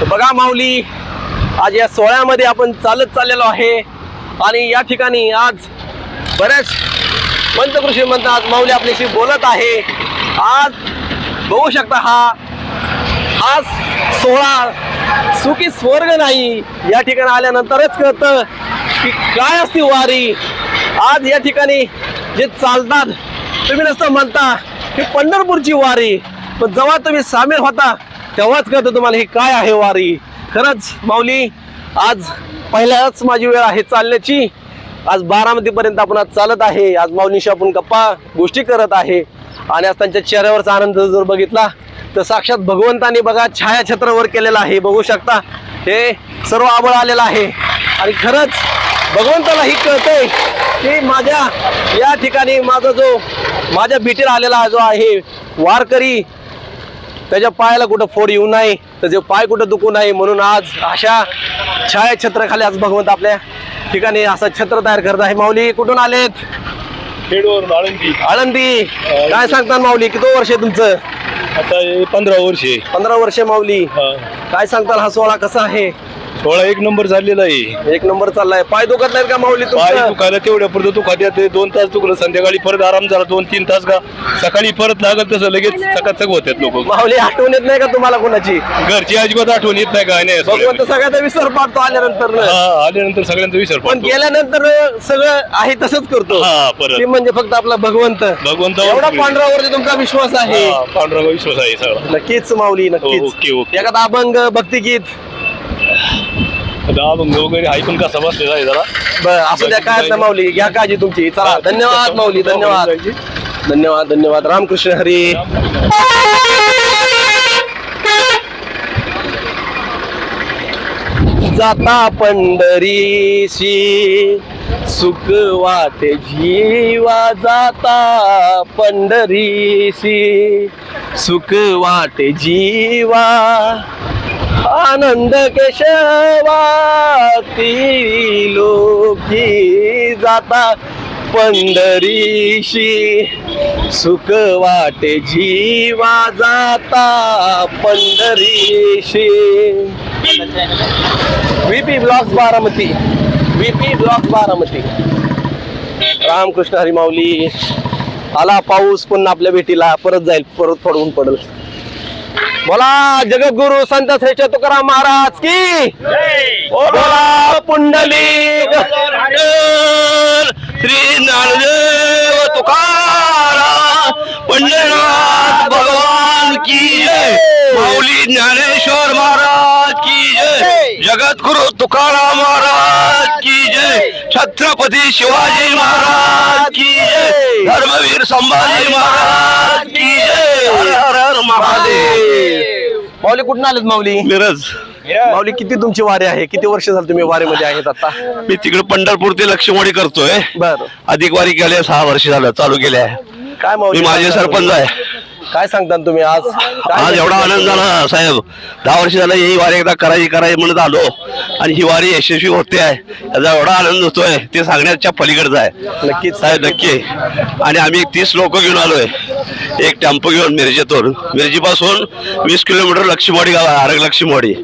तर बघा माऊली आज या सोहळ्यामध्ये आपण चालत चाललेलो आहे. आणि या ठिकाणी आज बऱ्याच पंचकृषी म्हणतात आज माऊली आपल्याशी बोलत आहे. आज बघू शकता हा हा सोहळा सुखी स्वर्ग नाही. या ठिकाणी आल्यानंतरच कळतं की काय असते वारी. आज या ठिकाणी जे चालतात तुम्ही नसतं म्हणता की पंढरपूरची वारी. पण जेव्हा तुम्ही सामील होता तेव्हाच कळतं तुम्हाला ही काय आहे वारी. खरंच माऊली आज पहिल्याच माझी वेळ आहे चालण्याची. आज बारामतीपर्यंत आपण आज चालत आहे. आज माऊलीशी आपण गप्पा गोष्टी करत आहे. आणि आज त्यांच्या चेहऱ्यावरचा आनंद जर बघितला तर साक्षात भगवंतानी बघा छायाछत्रावर केलेला आहे. बघू शकता हे सर्व आबळ आलेलं आहे. आणि खरंच भगवंताला ही कळतंय की माझ्या या ठिकाणी माझा जो माझ्या भेटीला आलेला जो आहे वारकरी त्याच्या पायाला कुठं फोड येऊ नये त्याचे पाय कुठं दुखू नये म्हणून आज अशा छायाछत्राखाली आज भगवंत आपल्या ठिकाणी असा छत्र तयार करत आहे. माऊली कुठून आलेत? आळंदी. आळंदी. काय सांगता माऊली किती वर्ष आहे तुमचं? आता पंधरा वर्षे पंधरा वर्ष माऊली. काय सांगताल हा सोहळा कसा आहे? सोळा एक नंबर झालेला आहे. एक नंबर चाललाय. पाय दुखत नाहीत का माऊली पाय तुमचं दुखायला तेवढ्या परत तू खात्यात दोन तास दुखलं संध्याकाळी परत आराम झाला दोन तीन तास का सकाळी परत लागत तसं लगेच चकाचक होतात लोक. माऊली आठवण येत नाही का तुम्हाला कोणाची? घरची अजिबात आठवण येत नाही काय नाही भगवंत. सगळ्याचा विसर पाडतो आल्यानंतर. हा आल्यानंतर सगळ्यांचा विसर पण पडतो. गेल्यानंतर सगळं आहे तसंच करतो. हा परत. ते म्हणजे फक्त आपला भगवंत. भगवंतावर एवढा सगळी- पांढरावरती तुमचा विश्वास आहे. हा, पांडुरंग विश्वास आहे सगळा. नक्कीच माऊली हो, ओके, नक्कीच ओके. एखादा अभंग भक्तिगीत. दहा अभंग वगैरे ऐकून कसा बसलेला आहे जरा. बर असू द्या काय असं माऊली घ्या काळजी तुमची. चला धन्यवाद माऊली धन्यवाद. धन्यवाद धन्यवाद. रामकृष्ण हरी. जाता पंढरीशी सुख वाटे जीवा जाता पंढरीशी सुख वाटे जीवा आनंद केशवा ती लोकी जाता पंढरीशी. सुख वाटे जीवा जाता पंढरीशी. VP block Baramati. VP block Baramati. Ramkrishna Hari Mauli. आला पाऊस पुन्हा आपल्या भेटीला परत जाईल परत पडून पडल. बोला जगद्गुरु संत श्रेष्ठ तुकाराम महाराज की बोला पुंडली श्री ज्ञानदेव तुकाराम पंढरनाथ भगवान की जय माऊली ज्ञानेश्वर महाराज की जय. जगद्गुरु तुकाराम महाराज की जय। छत्रपती शिवाजी महाराज की जय। धर्मवीर संभाजी महाराज की जय। हर हर हर महादेव। माऊली कुठून आलेत माऊली? मिरज. माऊली किती तुमची वारी आहे? किती वर्ष झाली तुम्ही वारीमध्ये आहेत आता? मी तिकडे पंढरपूर ते लक्ष्मवाडी करतोय. बर. अधिक वारी गेल्या सहा वर्ष झालं चालू केल्या काय माऊली? माझे सरपंच आहे. काय सांगता तुम्ही आज? काय आज एवढा आनंद झाला साहेब. दहा वर्ष झालं ही वारी एकदा करायची करायची म्हणत आलो. आणि ही वारी यशस्वी होते आहे. याचा एवढा आनंद होतोय ते सांगण्याच्या पलीकडचं आहे. नक्कीच. साहेब नक्की. आणि आम्ही तीस लोक घेऊन आलोय. एक टेम्पो घेऊन मिरजेतून. मिरजेपासून वीस किलोमीटर लक्ष्मीवाडी गाव आहे आरग लक्ष्मीवाडी.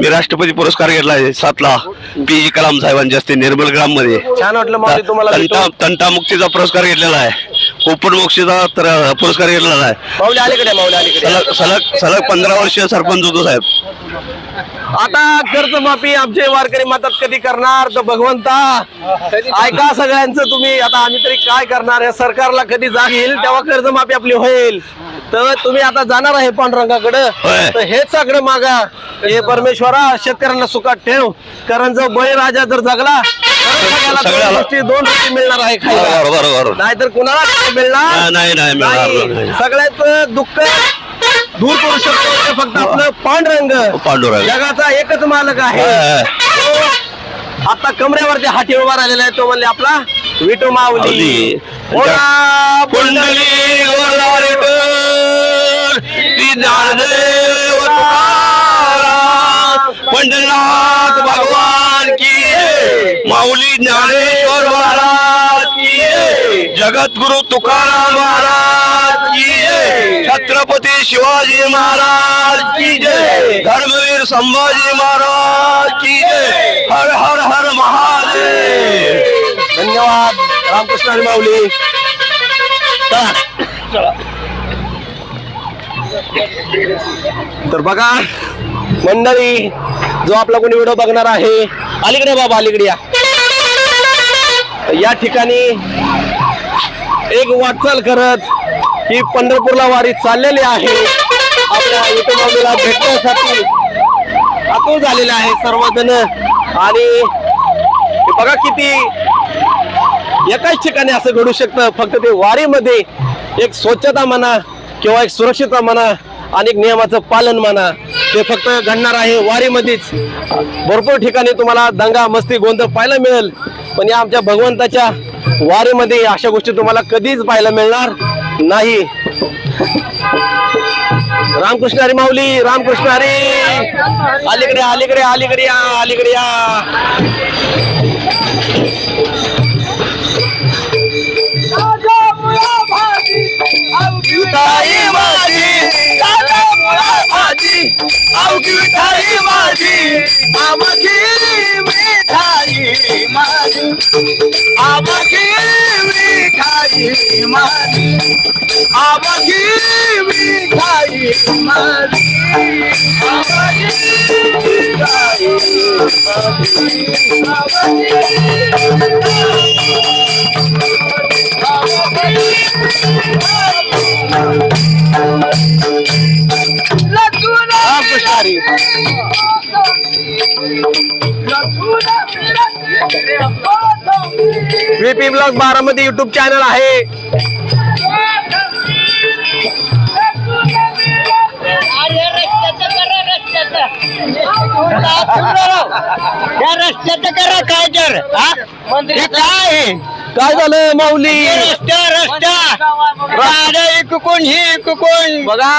मी राष्ट्रपती पुरस्कार घेतला आहे सातला. पी. जी कलाम साहेबांच्या हस्ते निर्मल ग्राममध्ये छान वाटलं माऊली तुम्हाला तंटा भेटून. तंटामुक्तीचा पुरस्कार घेतलेला आहे. कोपण मोक्षीचा तर पुरस्कार घेतलेला आहे. माऊली अलीकडे माऊली अलीकडे. सलग सलग सलग पंधरा वर्ष सरपंच होतो साहेब. आता कर्ज माफी आमचे वारकरी मदत कधी करणार? तर भगवंता ऐका सगळ्यांचं तुम्ही. आता आम्ही तरी काय करणार? या सरकारला कधी जाग येईल तेव्हा कर्जमाफी आपली होईल. तर तुम्ही आता जाणार आहे पांडुरंगाकडे. होय. तर हेच सगळं मागा. हे परमेश्वरा शेतकऱ्यांना सुखात ठेव. कारण जर बळीराजा जर जगला सगळ्याला दोन सगळ्याला- गोष्टी दोन गोष्टी मिळणार आहे खायला. बरोबर बरोबर नाहीतर कुणाला नाही मिळणार? नाही नाही मिळणार नाही. सगळ्यात दुःख दूर करू शकतो ते फक्त आपलं पांडुरंग. पांडुरंग. जगाचा एकच मालक आहे. तो आता कमरेवरती हाती उभा राहिलेला आहे तो म्हणले आपला विटू माऊली. माऊली. बोला कुंडली गोलारी टोल, श्री माऊली ज्ञानेश्वर महाराज की जगद्गुरु तुकाराम महाराज की छत्रपती शिवाजी महाराज की जय. धर्मवीर संभाजी महाराज की जय. हर हर हर महादेव. धन्यवाद रामकृष्ण माऊली. तर बघा मंडळी जो आपला कोणी व्हिडिओ बघणार आहे अलीकडे बाबा अलीकडे या. या ठिकाणी एक वाटचाल करत ही पंढरपूरला वारी चाललेली आहे. आपल्या विठोबाला भेटण्यासाठी आतुर झालेले आहे सर्वजण. आणि बघा किती एकाच ठिकाणी असं घडू शकतं. फक्त ते वारीमध्ये एक स्वच्छता म्हणा किंवा एक सुरक्षितता म्हणा आणि एक नियमाचं पालन म्हणा ते फक्त घडणार आहे. वारीमध्येच भरपूर ठिकाणी तुम्हाला दंगा मस्ती गोंधळ पाहायला मिळेल. पण या आमच्या भगवंताच्या वारीमध्ये अशा गोष्टी तुम्हाला कधीच पाहायला मिळणार नाही. रामकृष्ण हरी माऊली रामकृष्ण हरी. अलीकडे अलीकडे अलीकडे या अलीकडे या. माझी माझी अवघी विठाई माझी अवघी मिठाई माझी. अवघी मिठाई माझी अवघी मिठाई माझी. Thank you. VP blog Baramati YouTube channel आहे. या रस्त्याचं करा काय तर हा? हे काय? आहे? काय झालं माऊली? हे रस्ता रस्ता. गाड्या ही इकडून बघा.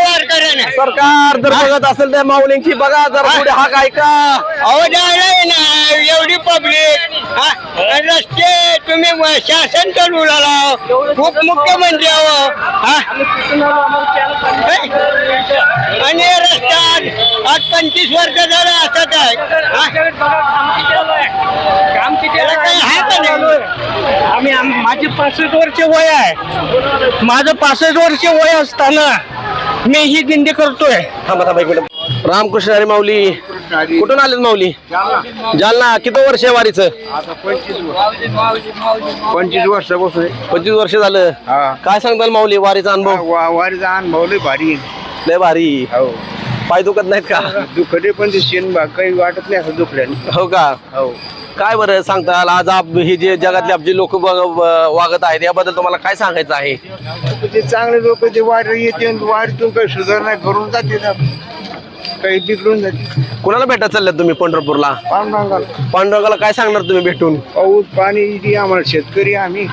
वार करेन सरकार जर बघत असेल त्या माऊलींची बघा जर पुढे हा काय का? अहो जायलाय ना. एवढी पब्लिक रस्ते तुम्ही शासन चालू लावा खूप मुख्यमंत्री आहो हा? आणि हे रस्ता आज- पंचवीस वर्ष झालं असंच आहे हा? त्याला काही आहे का नाही? आम्ही आम- माझे पासष्ट वर्ष वय आहे. माझं पासष्ट वर्ष वय असताना मी ही दिंडी करतोय. रामकृष्ण हरी माऊली. कुठून आलेत माऊली? जालना. किती वर्ष आहे वारीचं? पंचवीस वर्षापासून पंचवीस वर्ष झालं. काय सांगताल माऊली वारीचा अनुभव? वारीचा अनुभव लय भारी. लय भारी. हो. पाय दुखत नाहीत का? दुखते पण भाग काही वाटत नाही असं दुखल्याने. हो का? हो. काय बरं सांगताल? आज आप ही जे जगातले आपले लोक वागत आहेत याबद्दल तुम्हाला काय सांगायचं आहे? ते चांगले लोक ते वारी येते वारीतून काही सुधारणा करून जाते. काही बिघडून जाते कुणाला भेटत चालल्यात तुम्ही पंढरपूरला? पांडुरंगाला. पांडुरंगाला काय सांगणार तुम्ही भेटून? पाऊस पाणी इथे आम्हाला शेतकरी आम्ही.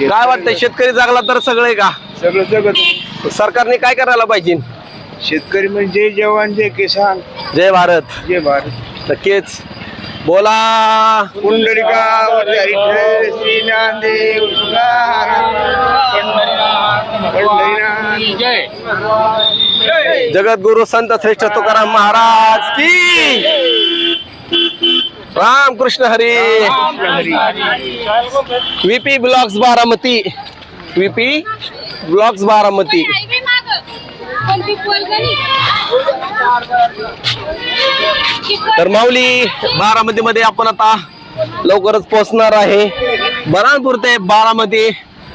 काय वाटतंय शेतकरी जागला तर सगळे का? सगळं जगत. सरकारने काय करायला पाहिजे? शेतकरी म्हणजे जय जवान जय किसान. जय भारत. जय भारत. नक्कीच. बोला. जगद्गुरु संत श्रेष्ठ तुकाराम महाराज की. Ram Krishna Hari VP blogs Baramati. VP blogs Baramati. तर माऊली बारामती मध्ये आपण आता लवकरच पोहोचणार आहे. बराणपूर ते बारामती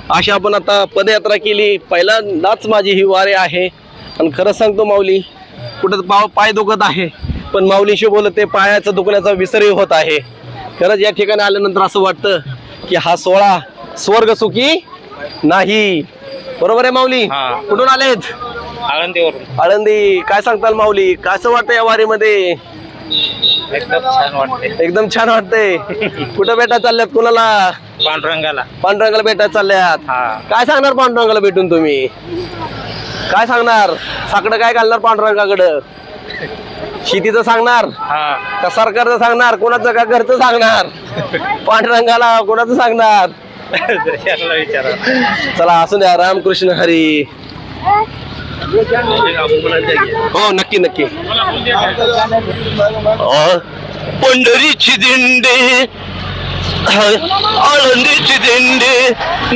अशी आपण आता पदयात्रा केली. पहिल्यांदाच माझी ही वारी आहे. आणि खरं सांगतो माऊली कुठं पाव पाय दुखत आहे पण माऊलीशी बोलत ते पायाचा दुखण्याचा विसरही होत आहे. खरंच या ठिकाणी आल्यानंतर असं वाटतं की हा सोहळा स्वर्ग सुखी नाही. बरोबर आहे माऊली? कुठून आलेत? आळंदीवरून. आळंदी काय सांगताल माऊली? काय असं वाटतं या वारीमध्ये? एकदम छान वाटते एकदम छान वाटतंय. कुठं भेटा चालल्यात? कुणाला? पांडुरंगाला. पांडुरंगाला भेटा चालल्यात. हा. काय सांगणार पांडुरंगाला भेटून तुम्ही? काय सांगणार? साकडं काय घालणार पांडुरंगाकडं? शेतीचं सांगणार? हा. का सरकारचं सांगणार? कोणाचं का घरचं सांगणार? पांडुरंगाला कोणाचं सांगणार? विचारा. चला असू द्या. रामकृष्ण हरी. हो नक्की नक्की. पंढरीची दिंडी आळंदीची दिंडी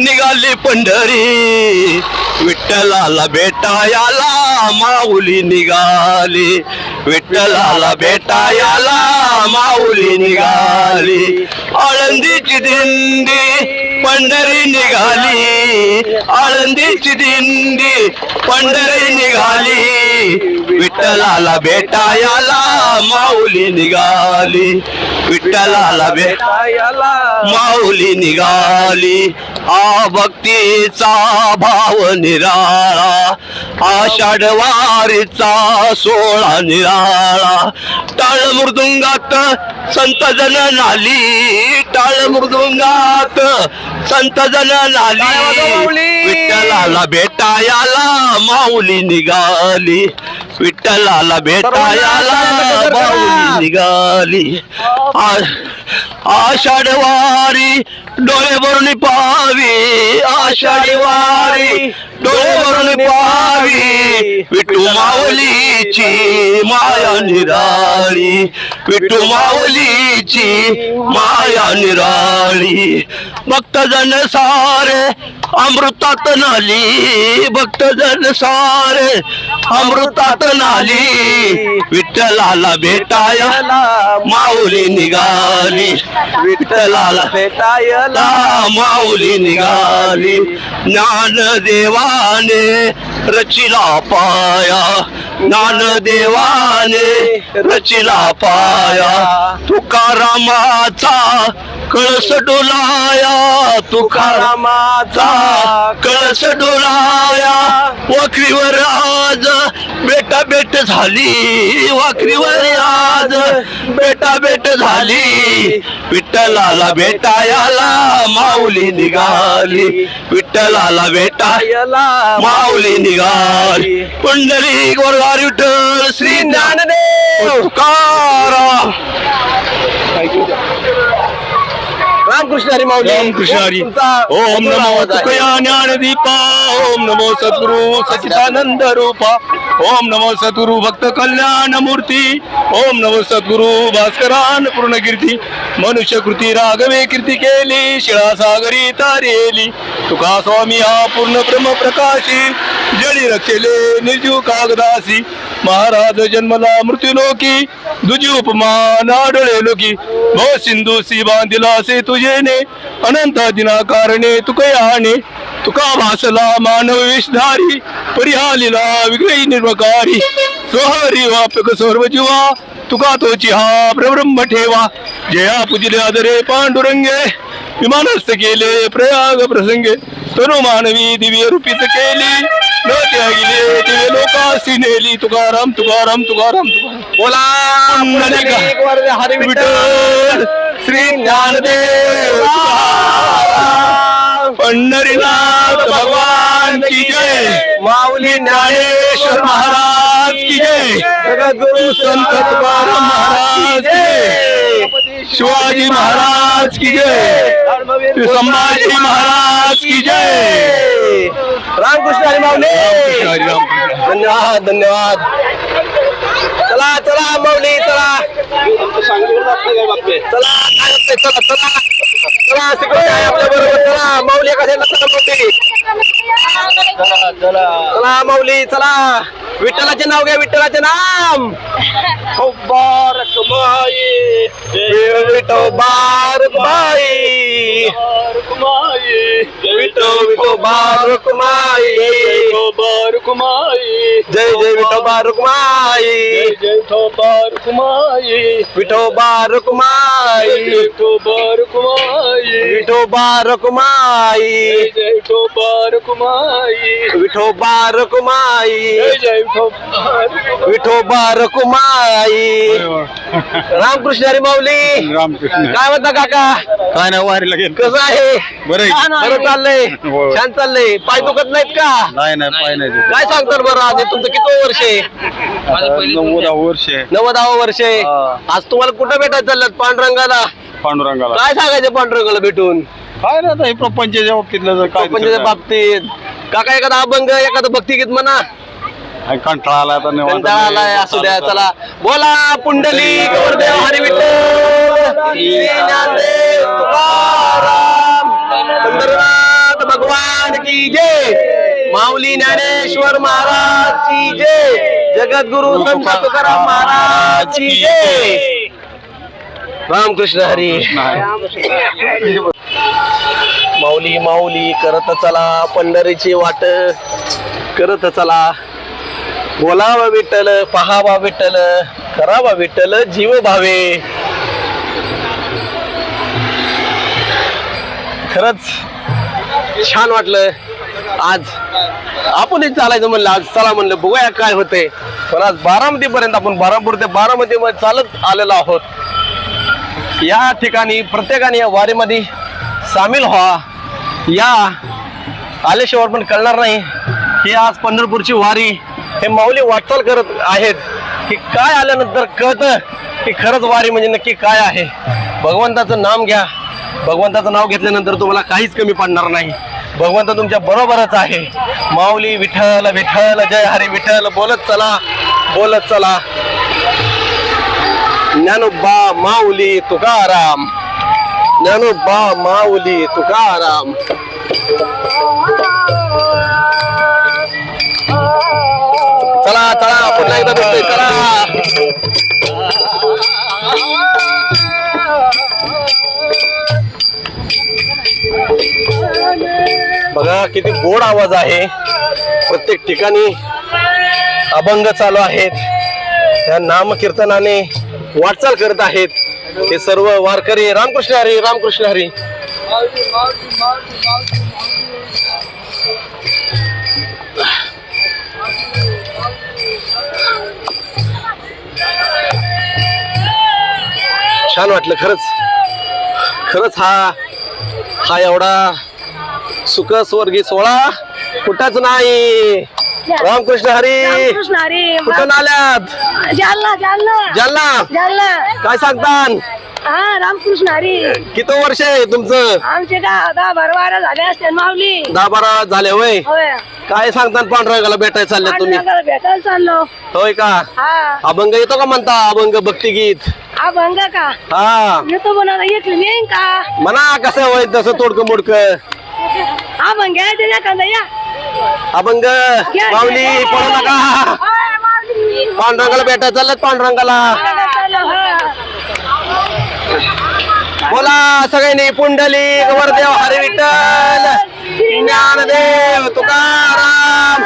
निघाली पंढरी. विठ्ठलाला भेटायाला माऊली निघाली. विठ्ठलाला भेटायाला माऊली निघाली. आळंदीची दिंडी पंढरी निघाली. आळंदीची दिंडी पंढरी निघाली. विठ्ठलाला भेटायाला माऊली निघाली. विठ्ठलाला भेट याला माऊली निघाली. आ भक्तीचा भाव निराळा. आषाढ वारीचा सोळा निराळा. टाळ मृदुंगात संत जन नाली. टाळ मृदुंगात संत जन नाली. विठ्ठलाला भेटायाला माऊली निघाली. विठ्ठलाला भेटायाला माऊली निघाली. आ- आषाढ वारी डोळे भरून पावी आषाढ वारी डोळे भरून पावी विठू माऊलीची माया निराळी. विठू माऊलीची माया निराळी. भक्तजन सारे अमृतात नाली भक्तजन सारे. अमृतात नाली विठ्ठलाला भेटायला माऊली निघाली. विठ्ठलाला भेटायला माऊली निघाली. ज्ञान देवाने रचिला पाया. ज्ञान देवाने रचिला पाया. तुकारामाचा कळस डोलाया. तुकारामाचा कळस डोलाया वखरीवर आज. बेटा बेट झाली वखरीवर आज. बेटा बेट झाली विठ्ठलाला भेटायाला माऊली निघाली. विठ्ठलाला भेटा याला माऊली निघाली. पंढरी गोरवार विठ्ठल श्री ज्ञानदेव. तुकारा रामकृष्ण हरी माऊली. रामकृष्ण हरी. ओम नमो. तुकया ज्ञानदीपा. ओम नमो सद्गुरु सचिदानंद रूपा ओम नमो सद्गुरु भक्त कल्याण मूर्ती ओम नमो सद्गुरु भास्करान पूर्ण कीर्ती मनुष्य कृती राघवे कीर्ती केली. शिळा सागरी तारेली तुका स्वामी हा पूर्ण ब्रह्म प्रकाशी. जळी रखेले निर्जीव कागदासी. महाराज जन्मला मृत्यूलोकी दुजी उपमान आढळे लोकी. भो सिंधू सी बांधिला से तुझेने अनंत दिना कारणे तुकयाने तुका भासला मानव विषधारी परिहालिला विग्रही निर्मकारी. सोहरी वापक सर्व जीवा तुका तोची हा प्रब्रह्म ठेवा. जया पूजिले आदरे पांडुरंगे विमानस्थ केले प्रयाग प्रसंगे. तनु मानवी दिव्य रूपित केली. सिनेली तुकाराम तुकाराम तुकाराम तुकाराम बोला हरी विठ्ठल श्री ज्ञानदेव पंढरीनाथ भगवान की जय माऊली ज्ञानेश्वर महाराज की जय जगद्गुरु संत तुकाराम महाराज की जय शिवाजी महाराज की जय संभाजी महाराज की जय रामकृष्ण हरी माऊली. धन्यवाद धन्यवाद चला चला माऊली चला चला काय? चला चला चला आपल्या बरोबर. चला माऊली चला माऊली. चला. माऊली चला. विठ्ठलाचे नाव घ्या विठ्ठलाचे नाम. बारक माई विठो बारक माई जय जय विठो बारक माई विठो बारक माई विठो बारक माई विठो बारक माई विठो बारक माई रामकृष्ण हरी माऊली रामकृष्ण काय म्हणता काका? काय नाही वारी लागेल. कसं आहे? बरं. बरं चाललंय. छान चाललंय. पाय दुखत नाहीत का? नाही नाही पाय नाही काय सांगतात बरं आज हे तुमचं किती वर्ष आहे? नव्वद वर्ष आहे. नव्वदावं वर्ष आहे. हा. आज तुम्हाला कुठं भेटायचं चाललं? पांडुरंगाला? पांडुरंगाला. काय सांगायचं पांडुरंगाला भेटून? काय आता हे प्रपंचाच्या बाबतीतलं जर काय बाबतीत. काका एखादा अभंग एखादं भक्तिगीत म्हणा. कंटाळा आला आता कंटाळा आलाय असू द्या चला. बोला पुंडली गौरदेव हरी विठ्ठल श्री ज्ञानदेव तुकाराम पंढरीनाथ भगवान की जय. माऊली ज्ञानेश्वर महाराज की जय. जगद्गुरु संत तुकाराम महाराज की जय. रामकृष्ण हरी. माऊली माऊली करत चला पंढरीची वाट. करत चला. बोलावा विठ्ठल पहावा विठ्ठल करावा विठ्ठल जीव भावे खरंच छान वाटलं. आज आपणच चालायचं म्हणलं आज चला म्हणलं बघूया काय होते पण आज बारामती पर्यंत आपण बारामपूर ते बारामती मध्ये चालत आलेलो आहोत. या ठिकाणी प्रत्येकाने या वारीमध्ये सामील व्हा. या आल्याशिवाय पण कळणार नाही की आज पंढरपूरची वारी हे माऊली वाटचाल करत आहेत. की काय आल्यानंतर कळतं की खरंच वारी म्हणजे नक्की काय आहे. भगवंताचं नाम घ्या. भगवंताचं नाव घेतल्यानंतर तुम्हाला काहीच कमी पडणार नाही. भगवंत तुमच्या बरोबरच आहे. माऊली विठ्ठल विठ्ठल जय हरी विठ्ठल बोलत चला बोलत चला. ज्ञानोबा माऊली तुकाराम ज्ञानोबा माऊली तुकाराम. चला चला पुन्हा एकदा भेटतोय चला. बघा किती गोड आवाज आहे. प्रत्येक ठिकाणी अभंग चालू आहेत. त्या नामकीर्तनाने वाटचाल करत आहेत. हे सर्व वारकरी रामकृष्ण हरी रामकृष्ण हरी. छान वाटलं खरंच. खरंच हा हा एवढा सुख स्वर्गी सोळा कुठंच नाही. रामकृष्ण हरी. कुठून आल्यात? जालना जालना. जालना. जालना. काय सांगतान? हा रामकृष्ण हरी. किती वर्ष आहे तुमचं? आमचे दहा दहा बारा बारा झाले असते माऊली. दहा बारा झाले होय? होय. काय सांगतान पांढरंगाला भेटायला चालले तुम्ही? पांडुरंगाला भेटायला चाललो. होय का? हा. अभंग येतो का म्हणता? अभंग भक्तिगीत अभंग का? हा. येतो बनवला येतलं मी का? म्हणा कसं होय तसं तोडकं मोडक. अभंग घ्यायचं या. अभंग माऊली पळू नका. पांडुरंगाला भेटायला चालल्यात पांडुरंगाला. बोला सगळ्यांनी पुंडली वरदेव हरी विठ्ठल ज्ञानदेव तुकाराम.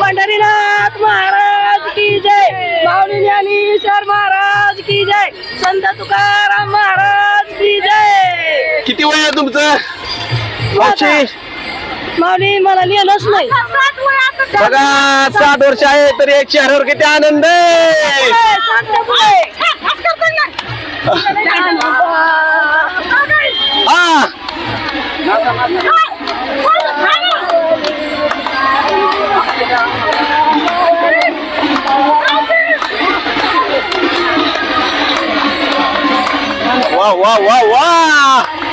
पंढरीनाथ महाराज की जय. माऊली ज्ञानेश्वर महाराज की जय. संत तुकाराम महाराज की जय. किती वय आहे तुमचं? मावशी. माऊली मला लिहिलंच नाही. बघा साठ वर्ष आहे तरी एक चेहऱ्यावर किती आनंद आहे. हा. वा वा वा वा.